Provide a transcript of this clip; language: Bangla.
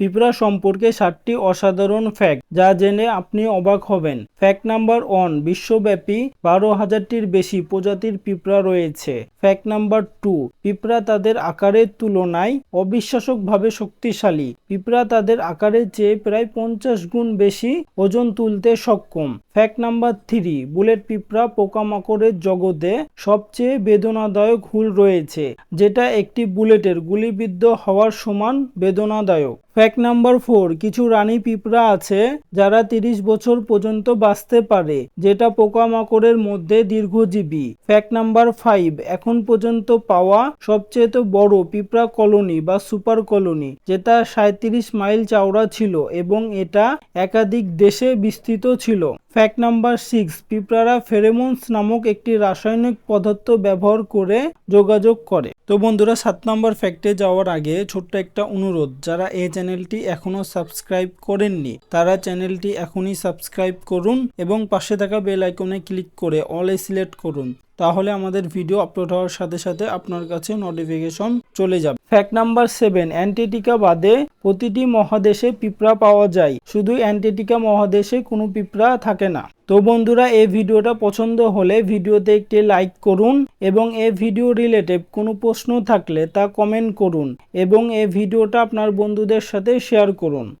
পিঁপড়া সম্পর্কে সাতটি অসাধারণ ফ্যাক্ট যা জেনে আপনি অবাক হবেন। ফ্যাক্ট নাম্বার ওয়ান বিশ্বব্যাপী বারো হাজারটির বেশি প্রজাতির পিঁপড়া রয়েছে। ফ্যাক্ট নাম্বার টু পিঁপড়া তাদের আকারের তুলনায় অবিশ্বাসকভাবে শক্তিশালী। পিঁপড়া তাদের আকারের চেয়ে প্রায় পঞ্চাশ গুণ বেশি ওজন তুলতে সক্ষম। ফ্যাক্ট নাম্বার থ্রি বুলেট পিঁপড়া পোকামাকড়ের জগতে সবচেয়ে বেদনাদায়ক হুল রয়েছে, যেটা একটি বুলেটের গুলিবিদ্ধ হওয়ার সমান বেদনাদায়ক। ফ্যাক্ট নাম্বার ফোর কিছু রানী পিঁপড়া আছে যারা তিরিশ বছর পর্যন্ত বাঁচতে পারে, যেটা পোকামাকড়ের মধ্যে দীর্ঘজীবী। ফ্যাক্ট নাম্বার ফাইভ এখন পর্যন্ত পাওয়া সবচেয়ে তো বড় পিঁপড়া কলোনি বা সুপার কলোনি, যেটা সাঁত্রিশ মাইল চওড়া ছিল এবং এটা একাধিক দেশে বিস্তৃত ছিল। ফ্যাক্ট নাম্বার সিক্স, পিঁপড়ারা ফেরেমন্স নামক একটি রাসায়নিক পদার্থ ব্যবহার করে যোগাযোগ করে। তো বন্ধুরা, সাত নম্বর ফ্যাক্টে যাওয়ার আগে ছোট্ট একটা অনুরোধ, যারা এই চ্যানেলটি এখনও সাবস্ক্রাইব করেননি, তারা চ্যানেলটি এখনই সাবস্ক্রাইব করুন এবং পাশে থাকা বেল আইকনে ক্লিক করে অলে সিলেক্ট করুন। তাহলে আমাদের ভিডিও আপলোড হওয়ার সাথে সাথে আপনার কাছে নোটিফিকেশন চলে যাবে। ফ্যাক্ট নাম্বার সেভেন অ্যান্টার্কটিকা বাদে প্রতিটি মহাদেশে পিঁপড়া পাওয়া যায়। শুধু অ্যান্টার্কটিকা মহাদেশে কোনো পিঁপড়া থাকে না। তো বন্ধুরা, এই ভিডিওটা পছন্দ হলে ভিডিওতে একটি লাইক করুন এবং এই ভিডিও রিলেটেড কোনো প্রশ্ন থাকলে তা কমেন্ট করুন এবং এই ভিডিওটা আপনার বন্ধুদের সাথে শেয়ার করুন।